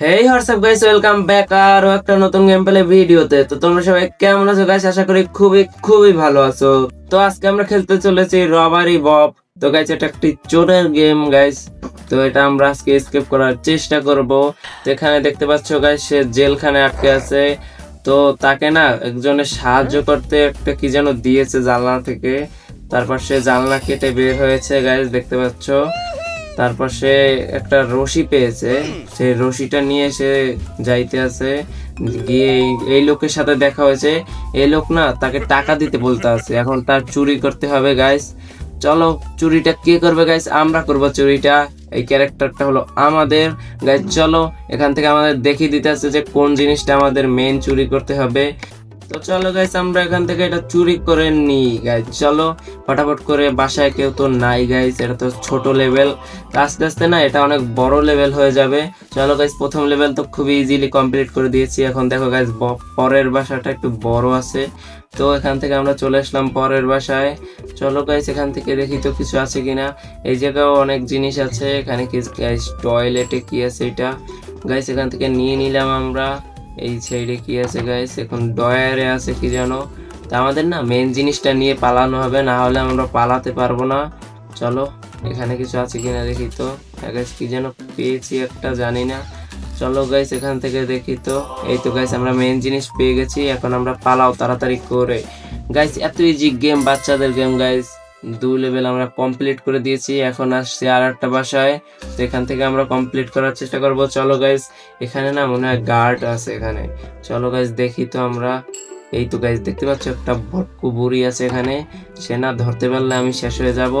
Hey WhatsApp guys welcome back আরও একটা নতুন গেম প্লে ভিডিওতে। তো তোমরা সবাই কেমন আছো গাইস আশা করি খুবই খুবই ভালো আছো। তো আজকে আমরা খেলতে চলেছি রবারি বব তো গাইস এটা একটি চোরের গেম গাইস তো এটা আমরা আজকে স্কেপ করার চেষ্টা করব। তো এখানে দেখতে পাচ্ছ গাইস সে জেলখানে আটকে আছে। তো তাকে না একজনের সাহায্য করতে একটা কি যেন দিয়েছে জানলা থেকে। তারপর সে জানলা কেটে বের হয়েছে গাইস দেখতে পাচ্ছ। তারপর সে একটা রশি পেয়েছে। সেই রশিটা নিয়ে সে যাইতে আছে। গিয়ে এই- লোকের সাথে দেখা হয়েছে। এই লোক না তাকে টাকা দিতে বলতে আছে। এখন তার চুরি করতে হবে গাইস চলো, চুরিটা কে করবে গাইস আমরা করব চুরিটা। এই ক্যারেক্টারটা হলো আমাদের। গাইস চলো, এখান থেকে আমাদের দেখিয়ে দিতে আছে যে কোন জিনিসটা আমাদের মেন চুরি করতে হবে। তো চলো গাইস আমরা এখান থেকে এটা চুরি করে নিই গাইস চলো, ফটাফট করে বাসায় কেউ তো নাই গাইস এটা তো ছোট লেভেল আস্তে আস্তে না, এটা অনেক বড় লেভেল হয়ে যাবে। চলো গাইস প্রথম লেভেল তো খুবই ইজিলি কমপ্লিট করে দিয়েছি। এখন দেখো গাইস পরের বাসাটা একটু বড় আছে। তো এখান থেকে আমরা চলে আসলাম পরের বাসায়। চলো গাইস এখান থেকে দেখি তো কিছু আছে কিনা। এই জায়গাও অনেক জিনিস আছে। এখানে কি গাইস টয়লেটে কি আছে এটা? গাইস এখান থেকে নিয়ে নিলাম আমরা। এই সাইডে কি আছে গাইস এখন ডয়ারে আছে কি জানো তা আমাদের না মেন জিনিসটা নিয়ে পালানো হবে, না হলে আমরা পালাতে পারব না। চলো, এখানে কিছু আছে কিনা দেখি তো। গাইস কি যেন পেয়েছি একটা জানি না। চলো গাইস এখান থেকে দেখি তো। এই তো গাইস আমরা মেন জিনিস পেয়ে গেছি, এখন আমরা পালাও তাড়াতাড়ি করে। গাইস এত ইজি গেম বাচ্চাদের গেম গাইস দুই লেভেল আমরা কমপ্লিট করে দিয়েছি। এখন আসছে আর একটা বাসায়। তো এখান থেকে আমরা কমপ্লিট করার চেষ্টা করব। চলো গাইজ এখানে না মনে হয় গার্ড আছে এখানে। চলো গাইস দেখি তো আমরা। এই তো গাইস দেখতে পাচ্ছ একটা ভটকু বুড়ি আছে এখানে। সে না ধরতে পারলে আমি শেষ হয়ে যাব।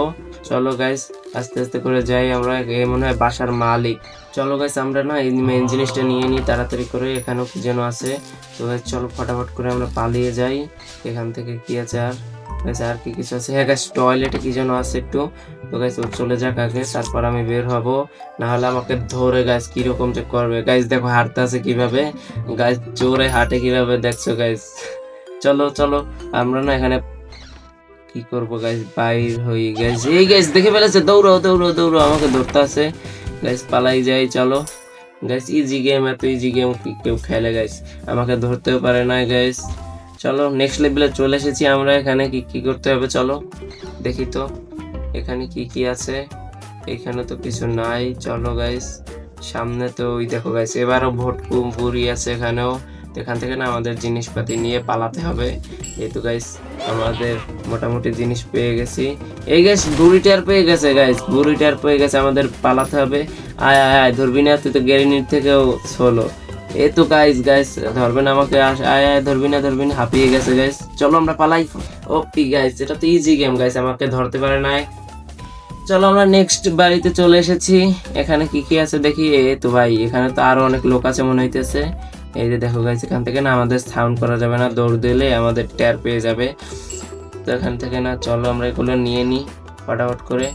চলো গাইজ আস্তে আস্তে করে যাই আমরা। এ মনে হয় বাসার মালিক। চলো গাইস আমরা না এই মেন জিনিসটা নিয়ে নিই তাড়াতাড়ি করে। এখানেও কি যেন আছে। তো চলো ফটাফট করে আমরা পালিয়ে যাই। এখান থেকে কি আছে আর? গাইস আর কি কিছু আছে? হ্যাঁ গাইস টয়লেটে কি যেন আছে একটু। তো গাইস ও চলে যাক আগে, তারপর আমি বের হব। না হলে আমাকে ধরে গাইস কীরকম যে করবে? গাইস দেখো, হাঁটতে আছে কীভাবে? গাইস জোরে হাঁটে কীভাবে দেখছ গাইস চলো চলো, আমরা না এখানে কি করব গাইস বাইর হয়ে গাইস এই গাইস দেখে ফেলেছে, দৌড়ো দৌড়ো দৌড়ো, আমাকে ধরতে আছে। গাইস পালাই যাই, চলো। গাইস ইজি গেম এত ইজি গেম কেউ খেলে গাইস আমাকে ধরতেও পারে না গাইস চলো নেক্সট লেভেলে চলে এসেছি আমরা এখানে, কি কি করতে হবে চলো, দেখি তো, এখানে কি কি আছে, এখানে তো কিছু নাই, চলো গাইস সামনে তো ওই দেখো গাইস এবারও ভোট বুড়ি আছে এখানেও এখান থেকে না আমাদের জিনিসপাতি নিয়ে পালাতে হবে, যেহেতু গাইস আমাদের মোটামুটি জিনিস পেয়ে গেছি, এই গাইস বুড়িটার পেয়ে গেছে গাইস বুড়িটার পেয়ে গেছে, আমাদের পালাতে হবে, আয় আয় আয়, ধরবি না, তুই তো গ্যারিনির থেকেও ছোলো এ তো গাইস গাইস ধরবেন আমাকে আয় আয়, ধরবি না ধরবি না, হাঁপিয়ে গেছে গাইস চলো আমরা পালাই। ওপি গাইস এটা তো ইজি গেম গাইস আমাকে ধরতে পারে নাই চলো আমরা নেক্সট বাড়িতে চলে এসেছি। এখানে কি কি আছে দেখি? এ তো ভাই, এখানে তো আরও অনেক লোক আছে মনে হইতেছে। এই যে দেখো গাইস এখান থেকে না আমাদের সাউন্ড করা যাবে না, দৌড় দিলে আমাদের ট্যার পেয়ে যাবে। তো এখান থেকে না চলো আমরা এগুলো নিয়ে নিই, ফটাফট করে।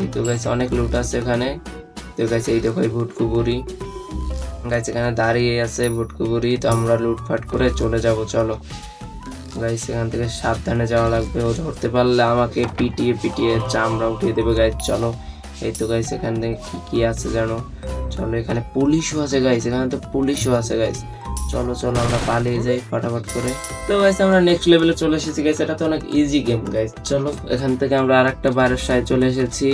এই তো গাইস অনেক লুট আছে এখানে। তো গাইস এই দেখো এই ভুটকু গাইস এখানে দাঁড়িয়ে আছে বুটকুবুরি তো আমরা লুটফাট করে চলে যাব, চলো। গাইস এখান থেকে সাবধানে যাওয়া লাগবে, ও ধরতে পারলে আমাকে পিটিয়ে পিটিয়ে চামড়া উঠিয়ে দেবে গাইস চলো। এই তো গাইস থেকে কি কি আছে জানো? চলো, এখানে পুলিশও আছে গাইস এখানে তো পুলিশও আছে গাইস চলো চলো, আমরা পালিয়ে যাই ফটাফট করে। তো গাইস আমরা নেক্সট লেভেলে চলে এসেছি গাইস এটা তো অনেক ইজি গেম গাইস চলো। এখান থেকে আমরা আরেকটা বারের সাথে চলে এসেছি।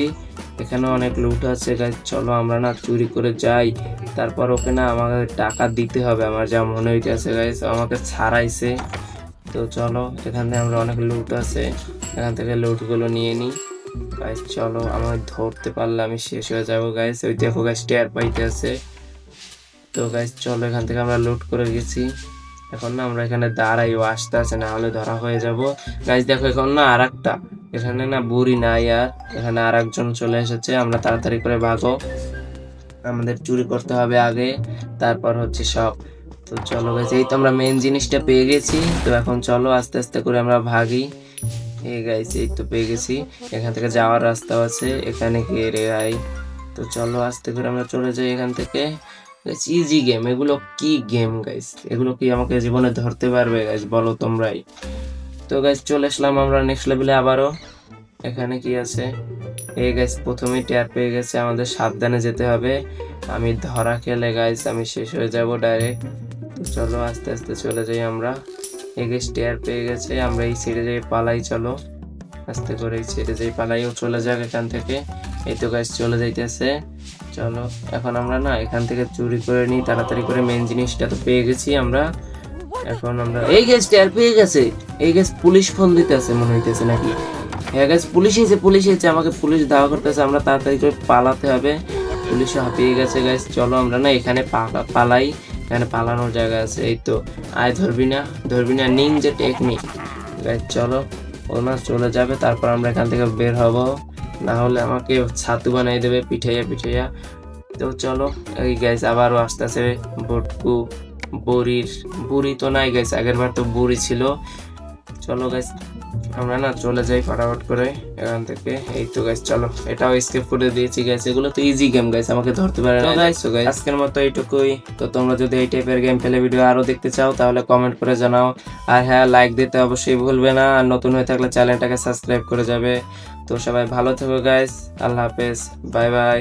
এখানে অনেক লুট আছে গাইস চলো, আমরা না চুরি করে যাই। তারপর ওকে না আমাকে টাকা দিতে হবে, আমার যা মনে হইতেছে গাইস আমাকে ছাড়াইছে। তো চলো, এখান থেকে আমরা অনেক লুট আছে, এখান থেকে লুটগুলো নিয়ে নিই। গাইস চলো আমার ধরতে পারলে আমি শেষ হয়ে যাব গাইস ওই দেখো গাইস টেয়ার পাইতে আছে তো গাইস চলো এখান থেকে আমরা লুট করে গেছি। এখন না আমরা এখানে দাঁড়াই ও আসতে আছে না হলে ধরা হয়ে যাব। গাইস দেখো এখন না আর একটা এখানে না বুড়ি নাই আর, এখানে আর একজন চলে এসেছে। আমরা তাড়াতাড়ি করে ভাগো। আমাদের চুরি করতে হবে আগে, তারপর হচ্ছে সব। তো চলো গাইস এই তো আমরা মেন জিনিসটা পেয়ে গেছি। তো এখন চলো আস্তে আস্তে করে আমরা ভাগি। এই গাইস এই তো পেয়ে গেছি। এখান থেকে যাওয়ার রাস্তা আছে, এখানে গিয়ে রে ভাই তো চলো আস্তে করে আমরা চলে যাই এখান থেকে। ইজি গেম এগুলো কি গেম গাইস এগুলো কি আমাকে জীবনে ধরতে পারবে গাইস বলো তোমরাই। তো গাইস চলে আসলাম আমরা নেক্সট লেভেলে আবারও। এখানে কি আছে? এই গাইস প্রথমেই টের পেয়ে গেছে। আমাদের সাবধানে যেতে হবে। আমি ধরা খেলে গাইস আমি শেষ হয়ে যাব ডাইরেক্ট চলো, আস্তে আস্তে চলে যাই আমরা। এই গাইস টের পেয়ে গেছে। আমরা এই ছেড়ে যাই, পালাই, চলো। আস্তে করে এই ছেড়ে যাই, পালাইও চলে যাক এখান থেকে। এই তো গাইস চলে যাইতেছে। চলো। এখন আমরা না এখান থেকে চুরি করে নিই, তাড়াতাড়ি করে মেন জিনিসটা তো পেয়ে গেছি আমরা। এখন আমরা এই গ্যাস টের পেয়ে গেছে। এই গ্যাস পুলিশ ফোন দিতেছে মনে হইতেছে নাকি? হ্যাঁ গ্যাস পুলিশ এসে পুলিশ এসে আমাকে পুলিশ দাওয়া করতেছে, আমরা তাড়াতাড়ি করে পালাতে হবে। পুলিশও হাঁপিয়ে গেছে গ্যাস চলো আমরা না এখানে পালাই। এখানে পালানোর জায়গা আছে, এই তো। আয় ধরবি না ধরবি না নিন যে টেকনিক গ্যাস চলো ও না চলে যাবে, তারপর আমরা এখান থেকে বের হব। না হলে আমাকে ছাতু বানাই দেবে পিঠাইয়া পিঠাইয়া। তো চলো এই গ্যাস আবারও আস্তে আস্তে বটকু বড়ির বুড়ি তো নাই গেছে আগের বার তো বুড়ি ছিল। চলো গাইস আমরা না চলে যাই ফটাফট করে এখান থেকে। এই তো গাইস চলো এটাও স্কেপ করে দিয়েছি গাইস এগুলো তো ইজি গেম গাইস আমাকে ধরতে পারে না। গাইস তো গাইস আজকের মতো এইটুকুই। তো তোমরা যদি এই টাইপের গেম খেলে ভিডিও আরও দেখতে চাও তাহলে কমেন্ট করে জানাও। আর হ্যাঁ লাইক দিতে অবশ্যই ভুলবে না। আর নতুন হয়ে থাকলে চ্যানেলটাকে সাবস্ক্রাইব করে যাবে। তো সবাই ভালো থেকো গাইস আল্লাহ হাফেজ। Bye bye.